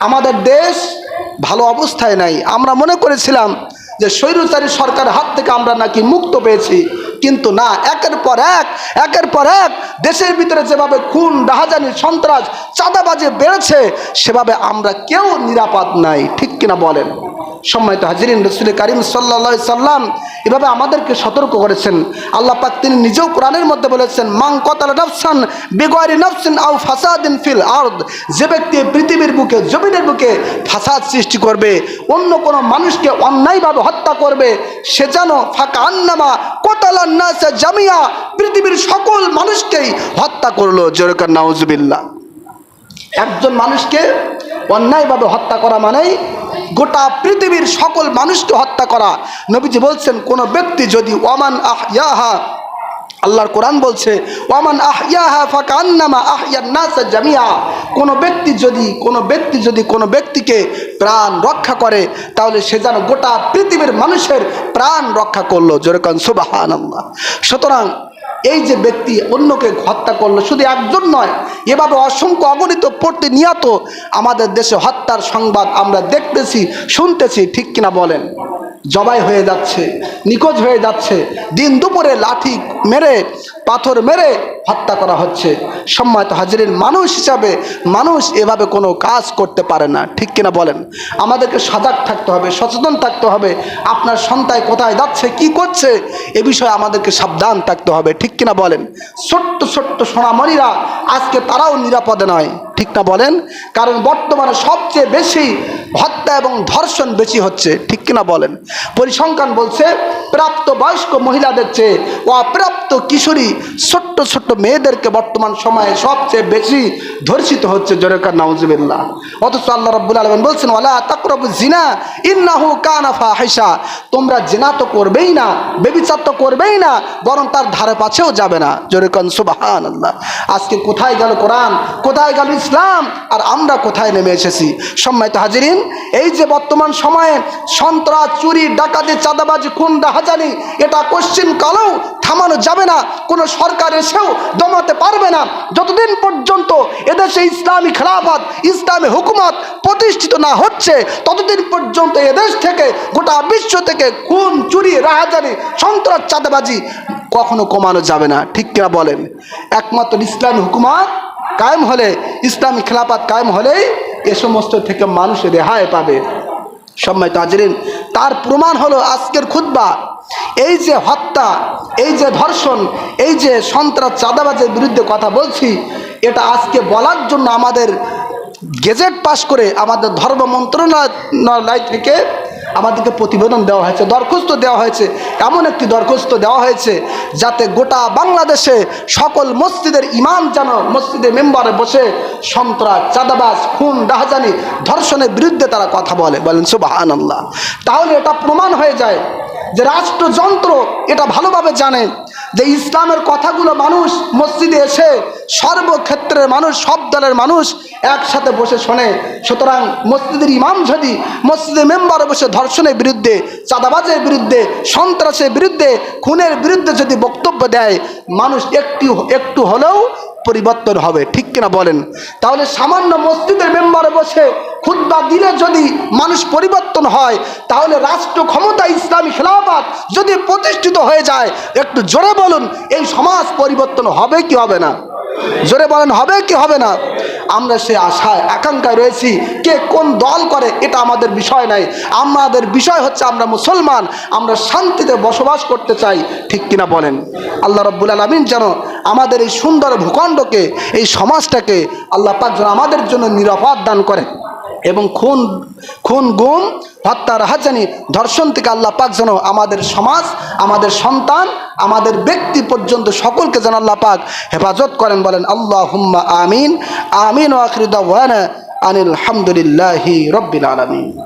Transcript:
আমাদের দেশ ভালো অবস্থায় নাই। আমরা মনে করেছিলাম যে স্বৈরচারী সরকারের হাত থেকে আমরা নাকি মুক্ত পেয়েছি, কিন্তু না, একের পর এক, একের পর এক দেশের ভিতরে যেভাবে খুন ডাহাজানি সন্ত্রাস, চাঁদাবাজি বেড়েছে, সেভাবে আমরা কেউ নিরাপদ নাই। ঠিক কিনা বলেন? সম্মানিত হাজিরিন রসুল করিম সাল্লা সাল্লাম এভাবে আমাদেরকে সতর্ক করেছেন। আল্লাহ পাক তিনি নিজেও কোরআনের মধ্যে বলেছেন মাং কতাল নফসান বেগরি নফসিন আউ ফাসাদিন ফিল আর্দ। যে ব্যক্তি পৃথিবীর বুকে, জমিনের বুকে ফাসাদ সৃষ্টি করবে, অন্য কোনো মানুষকে অন্যায়ভাবে হত্যা করবে, সে যেন ফাঁকা আন্নামা কোতালান নাসা জামিয়া পৃথিবীর সকল মানুষকেই হত্যা করল। জোরকার নাউজুবিল্লাহ। একজন মানুষকে অন্যায়ভাবে হত্যা করা মানেই গোটা পৃথিবীর সকল মানুষকে হত্যা করা। নবীজি বলছেন, কোনো ব্যক্তি যদি ওমান আহ ইয়াহা আল্লাহর কোরআন বলছে, ওয়ামান আহিয়াহা ফাঁকা আন্নামা আহিয়ার নাসা জামিয়া, কোনো ব্যক্তি যদি, কোনো ব্যক্তি যদি কোনো ব্যক্তিকে প্রাণ রক্ষা করে, তাহলে সে যেন গোটা পৃথিবীর মানুষের প্রাণ রক্ষা করল। যেরকম আল্লাহ সুতরাং এই যে ব্যক্তি অন্যকে হত্যা করল, শুধু একজন নয়, এভাবে অসংখ্য অগণিত পড়তে নিয়ত আমাদের দেশে হত্যার সংবাদ আমরা দেখতেছি, শুনতেছি, ঠিক কিনা বলেন? জবাই হয়ে যাচ্ছে, নিখোঁজ হয়ে যাচ্ছে। দিন দুপুরে লাঠি মেরে, পাথর মেরে হত্যা করা হচ্ছে। সম্মানিত হাজিরের মানুষ হিসাবে মানুষ এভাবে কোনো কাজ করতে পারে না, ঠিক কিনা বলেন? আমাদেরকে সজাগ থাকতে হবে, সচেতন থাকতে হবে। আপনার সন্তায় কোথায় যাচ্ছে, কি করছে, এ বিষয়ে আমাদেরকে সাবধান থাকতে হবে, ঠিক কিনা বলেন? ছোট্ট ছোট্ট সোনামণিরা আজকে তারাও নিরাপদে নয়। ঠিক না বলেন? কারণ বর্তমানে সবচেয়ে বেশি হত্যা এবং ধর্ষণ বেশি হচ্ছে, ঠিক কিনা বলেন? পরিসংখ্যান বলছে, প্রাপ্ত বয়স্ক মহিলাদের চেয়ে অপ্রাপ্ত কিশোরী ছোট্ট ছোট্ট মেয়েদেরকে বর্তমান সময়ে সবচেয়ে বেশি ধর্ষিত হচ্ছে জরেকার নাউজুবিল্লাহ। অথচ আল্লাহ রব্বুল আলমিন বলছেন ওলা তাকরবু জিনা ইন্নাহু কানাফা হাইসা তোমরা জিনা তো করবেই না বেবিচার তো করবেই না, বরং তার ধারে পাছেও যাবে না জরেকান সুবাহান আল্লাহ আজকে কোথায় গেল কোরআন? কোথায় গেল ইসলাম আর আমরা কোথায় নেমে এসেছি? সম্মানিত হাজিরিন, এই যে বর্তমান সময়ে সন্ত্রাস, চুরি, ডাকাতি, চাঁদাবাজি খুন হাজানি, এটা কোশ্চিন কালেও থামানো যাবে না। কোনো সরকার এসেও দমাতে পারবে না। যতদিন পর্যন্ত এদেশে ইসলামী খেলাফত, ইসলামী হুকুমত প্রতিষ্ঠিত না হচ্ছে, ততদিন পর্যন্ত এদেশ থেকে গোটা বিশ্ব থেকে খুন, চুরি, রাহাজানি, সন্ত্রাস, চাঁদাবাজি কখনো কমানো যাবে না। ঠিক কিনা বলেন? একমাত্র ইসলামী হুকুমত কায়েম হলে, ইসলামী খেলাফত কায়েম হলেই এ সমস্ত থেকে মানুষ রেহাই পাবে। সম্মানিত হাজরিন, তার প্রমাণ হলো আজকের খুদ্া এই যে হত্যা, এই যে ধর্ষণ, এই যে সন্ত্রাস, চাঁদাবাজের বিরুদ্ধে কথা বলছি, এটা আজকে বলার জন্য আমাদের গেজেট পাশ করে আমাদের ধর্ম মন্ত্রণালয় থেকে আমাদেরকে প্রতিবেদন দেওয়া হয়েছে, দরখাস্ত দেওয়া হয়েছে, এমন একটি দরখাস্ত দেওয়া হয়েছে যাতে গোটা বাংলাদেশে সকল মসজিদের ইমাম যেন মসজিদের মেম্বারে বসে সন্ত্রাস, চাঁদাবাজ, খুন ডাহাজানি ধর্ষণের বিরুদ্ধে তারা কথা বলে। বলেন সুবাহান আল্লাহ তাহলে এটা প্রমাণ হয়ে যায় যে রাষ্ট্রযন্ত্র এটা ভালোভাবে জানে যে ইসলামের কথাগুলো মানুষ মসজিদে এসে সর্বক্ষেত্রের মানুষ, সব দলের মানুষ একসাথে বসে শোনে। সুতরাং মসজিদের ইমাম যদি মসজিদের মেম্বারে বসে ধর্ষণের বিরুদ্ধে, চাঁদাবাজের বিরুদ্ধে, সন্ত্রাসের বিরুদ্ধে, খুনের বিরুদ্ধে যদি বক্তব্য দেয়, মানুষ একটু একটু হলেও পরিবর্তন হবে। ঠিক কিনা বলেন? তাহলে সামান্য মসজিদের মেম্বারে বসে খুদ্া দিলে যদি মানুষ পরিবর্তন হয়, তাহলে রাষ্ট্র ক্ষমতা ইসলামী খেলাফত যদি প্রতিষ্ঠিত হয়ে যায়, একটু জোরে বলুন, এই সমাজ পরিবর্তন হবে কি হবে না? জোরে বলেন, হবে কি হবে না? আমরা সে আশায়, আকাঙ্ক্ষায় রয়েছি, কে কোন দল করে এটা আমাদের বিষয় নাই। আমাদের বিষয় হচ্ছে আমরা মুসলমান, আমরা শান্তিতে বসবাস করতে চাই, ঠিক কিনা বলেন? আল্লাহ রব্বুল আলমিন যেন আমাদের এই সুন্দর ভূখণ্ডকে, এই সমাজটাকে আল্লাহ পাক যেন আমাদের জন্য নিরাপদ দান করে এবং খুন খুন গুম হত্যা রাহাজানি ধর্ষণ থেকে আল্লাহ পাক যেন আমাদের সমাজ, আমাদের সন্তান, আমাদের ব্যক্তি পর্যন্ত সকলকে যেন আল্লাহ পাক হেফাজত করেন, বলেন আল্লাহ হুম্মা আমিন আমিন ওয়াকরিদা আনিল হামদুলিল্লাহি রব্বিল আলমিন।